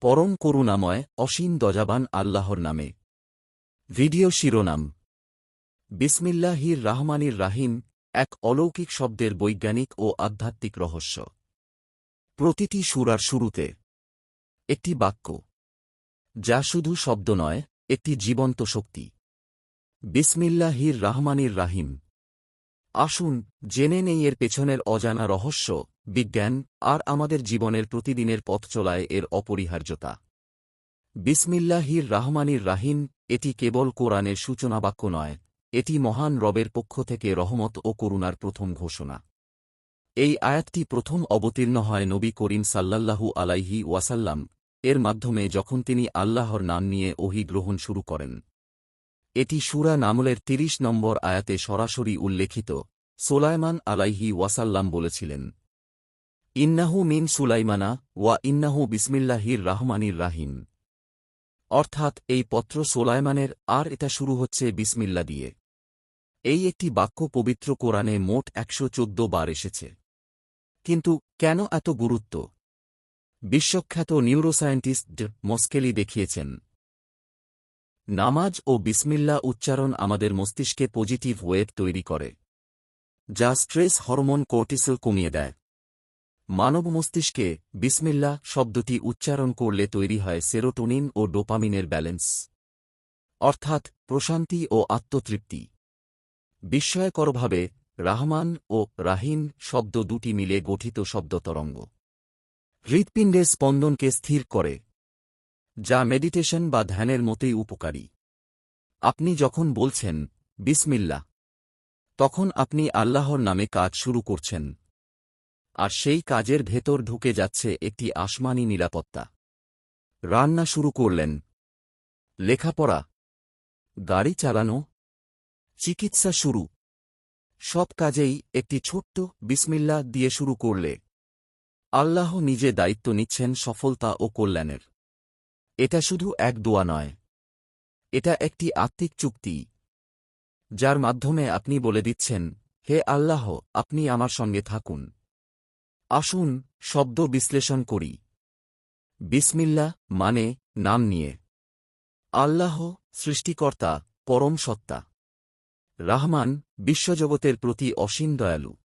পরম করুণাময়, অসীম দজাবান আল্লাহর নামে। ভিডিও শিরোনাম। বিসমিল্লাহির রাহমানির রাহিম, এক অলৌকিক শব্দের বৈজ্ঞানিক ও আধ্যাত্মিক রহস্য। প্রতিটি সুরার শুরুতে একটি বাক্য, যা শুধু শব্দ নয়, একটি জীবন্ত শক্তি। বিসমিল্লাহির রাহমানির রাহিম। আসুন, জেনে নেই এর পেছনের অজানা রহস্য বিজ্ঞান আর আমাদের জীবনের প্রতিদিনের পথ চলায় এর অপরিহার্যতা। বিসমিল্লাহির রাহমানির রাহিম, এটি কেবল কোরআনের সূচনা বাক্য নয়, এটি মহান রবের পক্ষ থেকে রহমত ও করুণার প্রথম ঘোষণা। এই আয়াতটি প্রথম অবতীর্ণ হয় নবী করিম সাল্লাল্লাহু আলাইহি ওয়াসাল্লাম, এর মাধ্যমে যখন তিনি আল্লাহর নাম নিয়ে ওহি গ্রহণ শুরু করেন। এটি সুরা নামলের তিরিশ নম্বর আয়াতে সরাসরি উল্লেখিত সোলায়মান আলাইহি ওয়াসাল্লাম বলেছিলেন। ইন্নাহু মিন সুলাইমানা ওয়া ইন্নাহু বিসমিল্লাহির রাহমানির রাহিম। অর্থাৎ এই পত্র সোলাইমানের, আর এটা শুরু হচ্ছে বিসমিল্লা দিয়ে। এই একটি বাক্য পবিত্র কোরআনে মোট একশো চোদ্দ বার এসেছে। কিন্তু কেন এত গুরুত্ব? বিশ্বখ্যাত নিউরোসায়েন্টিস্ট মস্কেলি দেখিয়েছেন, নামাজ ও বিসমিল্লা উচ্চারণ আমাদের মস্তিষ্কে পজিটিভ ওয়েভ তৈরি করে, যা স্ট্রেস হরমোন কোর্টিসেল কমিয়ে দেয়। মানব মস্তিষ্কে বিসমিল্লা শব্দটি উচ্চারণ করলে তৈরি হয় সেরোটোনিন ও ডোপামিনের ব্যালেন্স। অর্থাৎ প্রশান্তি ও আত্মতৃপ্তি। বিস্ময়করভাবে রাহমান ও রাহিম শব্দ দুটি মিলে গঠিত শব্দ তরঙ্গ। হৃৎপিণ্ডের স্পন্দনকে স্থির করে, যা মেডিটেশন বা ধ্যানের মতোই উপকারী। আপনি যখন বলছেন, বিসমিল্লা তখন আপনি আল্লাহর নামে কাজ শুরু করছেন। আর সেই কাজের ভেতর ঢুকে যাচ্ছে একটি আসমানি নিরাপত্তা। রান্না শুরু করলেন। লেখাপড়া। গাড়ি চালানো। চিকিৎসা শুরু। সব কাজেই একটি ছোট্ট বিসমিল্লা দিয়ে শুরু করলে। আল্লাহ নিজে দায়িত্ব নিচ্ছেন সফলতা ও কল্যাণের। এটা শুধু এক দোয়া নয়। এটা একটি আত্মিক চুক্তি। যার মাধ্যমে আপনি বলে দিচ্ছেন, হে আল্লাহ, আপনি আমার সঙ্গে থাকুন। আসুন, শব্দ বিশ্লেষণ করি। বিসমিল্লা মানে নাম নিয়ে। আল্লাহ সৃষ্টিকর্তা, পরম সত্তা। রাহমান, বিশ্বজগতের প্রতি অসীম দয়ালু।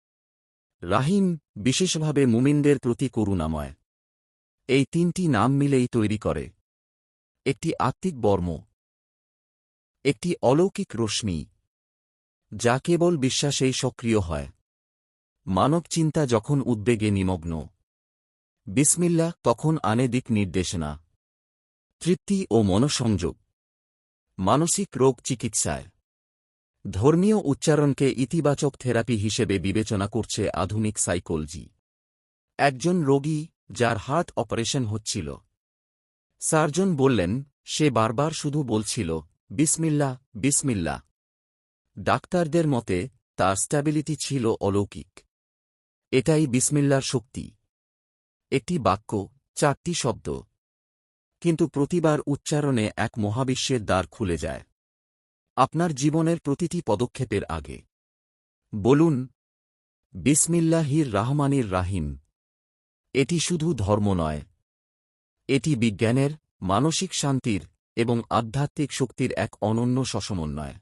রাহিম, বিশেষভাবে মুমিনদের প্রতি করুণাময়। এই তিনটি নাম মিলেই তৈরি করে। একটি আত্মিক বর্ম। একটি অলৌকিক রশ্মি। যা কেবল বিশ্বাসেই সক্রিয় হয়। মানব চিন্তা যখন উদ্বেগে নিমগ্ন। বিসমিল্লা তখন আনে দিক নির্দেশনা। তৃপ্তি ও মনসংযোগ। মানসিক রোগ চিকিৎসায়। ধর্মীয় উচ্চারণকে ইতিবাচক থেরাপি হিসেবে বিবেচনা করছে আধুনিক সাইকোলজি। একজন রোগী যার হার্ট অপারেশন হচ্ছিল। সার্জন বললেন, সে বারবার শুধু বলছিল বিসমিল্লা বিসমিল্লা ডাক্তারদের মতে, তার স্ট্যাবিলিটি ছিল অলৌকিক। এটাই বিসমিল্লার শক্তি। একটি বাক্য, চারটি শব্দ। কিন্তু প্রতিবার উচ্চারণে এক মহাবিশ্বের দ্বার খুলে যায়। আপনার জীবনের প্রতিটি পদক্ষেপের আগে। বলুন, বিসমিল্লাহির রাহমানির রাহিম। এটি শুধু ধর্ম নয়। এটি বিজ্ঞানের, মানসিক শান্তির এবং আধ্যাত্মিক শক্তির এক অনন্য সসমন্বয়